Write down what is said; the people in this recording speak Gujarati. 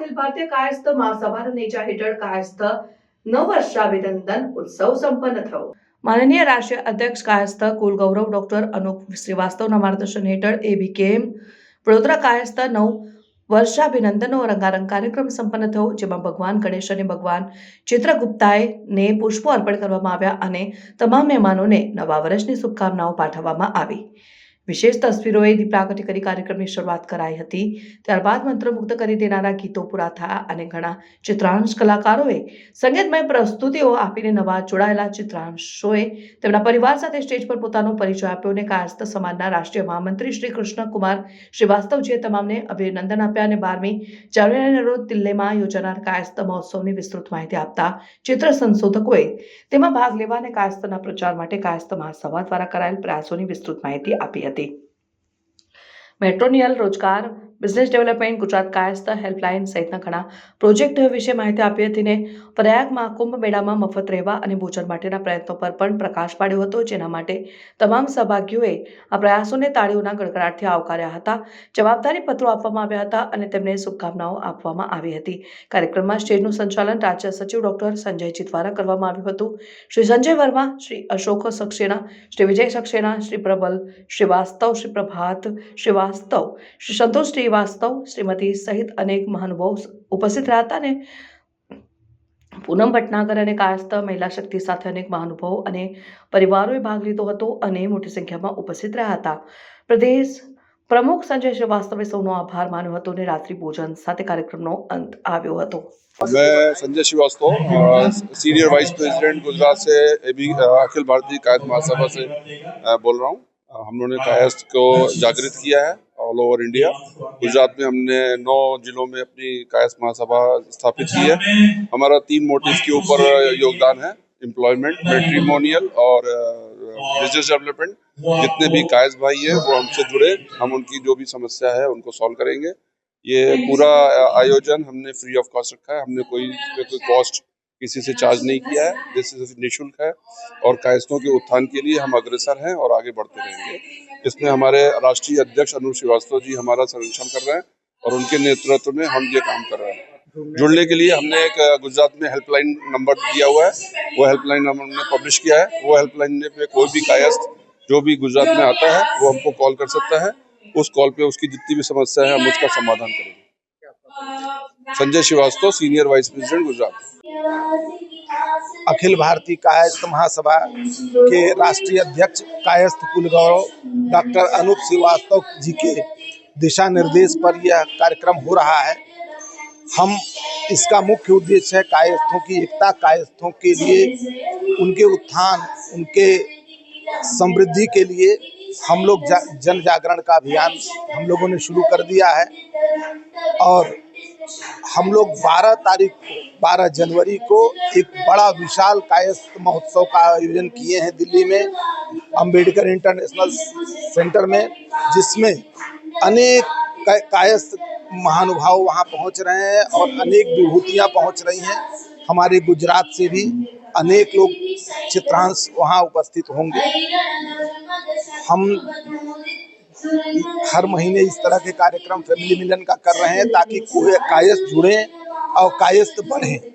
ભારતીય કાયસ્થ મહાસભાના નેજા હેઠળ કાયસ્થ નવવર્ષાભિનંદન ઉત્સવ સંપન્ન થયો. માનનીય રાષ્ટ્રીય અધ્યક્ષ કાયસ્થ કુલગૌરવ ડોક્ટર અનુપ શ્રીવાસ્તવના માર્ગદર્શન હેઠળ એબીકેએમ વડોદરા કાયસ્થ નવ વર્ષાભિનંદનનો રંગારંગ કાર્યક્રમ સંપન્ન થયો, જેમાં ભગવાન ગણેશ અને ભગવાન ચિત્રગુપ્તાએને પુષ્પો અર્પણ કરવામાં આવ્યા અને તમામ મહેમાનોને નવા વર્ષની શુભકામનાઓ પાઠવવામાં આવી. વિશેષ તસવીરોએ દીપ કરી કાર્યક્રમની શરૂઆત કરાઈ હતી. ત્યારબાદ મંત્રમુગ્ધ કરી દેનારા ગીતો પૂરા થયા અને ઘણા ચિત્રાંશ કલાકારોએ સંગીતમય પ્રસ્તુતિઓ આપીને નવા જોડાયેલા ચિત્રાંશોએ તેમના પરિવાર સાથે સ્ટેજ પર પોતાનો પરિચય આપ્યો અને કાયસ્થ સમાજના રાષ્ટ્રીય મહામંત્રી શ્રી કૃષ્ણકુમાર શ્રીવાસ્તવજીએ તમામને અભિનંદન આપ્યા અને બારમી જાન્યુઆરીના રોજ દિલ્હીમાં યોજાનાર કાયસ્થ મહોત્સવની વિસ્તૃત માહિતી આપતા ચિત્ર સંશોધકોએ તેમાં ભાગ લેવા અને કાયસ્થના પ્રચાર માટે કાયસ્થ મહાસભા દ્વારા કરાયેલ પ્રયાસોની વિસ્તૃત માહિતી આપી હતી. મેટ્રોનિયલ રોજગાર business development, Gujarat Kayastha helpline સહિતના ઘણા પ્રોજેક્ટ વિશે માહિતી આપી હતી પ્રયાગમાં કુંભ મેળામાં મફત રહેવા અને ભોજન માટેના પ્રયત્નો પર પણ પ્રકાશ પાડ્યો હતો, જેના માટે તમામ સહભાગીઓએ આ પ્રયાસોને તાળીઓના ગડગડાટથી આવકાર્યા હતા, જવાબદારી પત્રો આપવામાં આવ્યા હતા અને તેમને શુભકામનાઓ આપવામાં આવી હતી. કાર્યક્રમમાં સ્ટેજનું સંચાલન રાજ્ય સચિવ ડોક્ટર સંજયજી દ્વારા કરવામાં આવ્યું હતું. શ્રી સંજય વર્મા, શ્રી અશોક સક્સેના, શ્રી વિજય સક્સેના, શ્રી પ્રબલ શ્રીવાસ્તવ, શ્રી પ્રભાત શ્રીવાસ્તવ, શ્રી સંતોષ શ્રીવાસ્તવ શ્રીમતી સહિત અનેક મહાનુભાવ ઉપસ્થિત રહ્યા હતા અને પૂનમ ભટનાગર અને કાયસ્થ મહિલા શક્તિ સાથે અનેક મહાનુભાવો અને પરિવારોએ ભાગ લીધો હતો અને મોટી સંખ્યામાં ઉપસ્થિત રહ્યા હતા પ્રદેશ પ્રમુખ સંજય શ્રીવાસ્તવે સૌનો આભાર માન્યો હતો અને રાત્રિ ભોજન સાથે કાર્યક્રમનો અંત આવ્યો હતો मैं Sanjay Shrivastava senior vice president Gujarat से अभी अखिल भारतीय कायस्थ महासभा से अ, बोल रहा हूँ हम लोगों ने कायस्थ को जागृत किया है ऑल ओवर इंडिया गुजरात में हमने नौ जिलों में अपनी कायस महासभा स्थापित की है। हमारा तीन मोटिव के ऊपर योगदान है एम्प्लॉयमेंट मेट्रीमोनियल और बिज़नेस डेवलपमेंट जितने भी कायस भाई हैं, वो हमसे जुड़े, हम उनकी जो भी समस्या है, उनको सॉल्व करेंगे। ये पूरा आयोजन हमने फ्री ऑफ़ कॉस्ट रखा है। हमने कोई कोई कॉस्ट किसी से चार्ज नहीं किया है। दिस इज़ निःशुल्क है और कायस्तों के उत्थान के लिए हम अग्रसर हैं और आगे बढ़ते रहेंगे। इसमें हमारे राष्ट्रीय अध्यक्ष अनुप श्रीवास्तव जी हमारा संरक्षण कर रहे हैं और उनके नेतृत्व में हम ये काम कर रहे हैं। जुड़ने के लिए हमने एक गुजरात में हेल्पलाइन नंबर दिया हुआ है। वो हेल्पलाइन नंबर हमने पब्लिश किया है। वो हेल्पलाइन पे कोई भी कायस्थ, जो भी गुजरात में आता है, वो हमको कॉल कर सकता है। उस कॉल पे उसकी जितनी भी समस्या है, हम उसका समाधान करेंगे। Sanjay Shrivastava, senior vice president Gujarat. Akhil Bharatiya Kayastha Mahasabha के राष्ट्रीय अध्यक्ष कायस्थ कुल गौरव डॉक्टर अनूप श्रीवास्तव जी के दिशा निर्देश पर यह कार्यक्रम हो रहा है। हम इसका मुख्य उद्देश्य है कायस्थों की एकता कायस्थों के लिए उनके उत्थान उनके समृद्धि के लिए हम लोग जा, जन जागरण का अभियान हम लोगों ने शुरू कर दिया है। और हम लोग 12 तारीख को 12 जनवरी को एक बड़ा विशाल कायस्थ महोत्सव का आयोजन किए हैं दिल्ली में, अंबेडकर इंटरनेशनल सेंटर में, जिसमें अनेक कायस्थ महानुभाव वहाँ पहुँच रहे हैं और अनेक विभूतियाँ पहुँच रही हैं। हमारे गुजरात से भी अनेक लोग चित्रांश वहाँ उपस्थित होंगे। हम हर महीने इस तरह के कार्यक्रम फैमिली मिलन का कर रहे हैं ताकि कायस्थ जुड़े और कायस्थ बढ़े।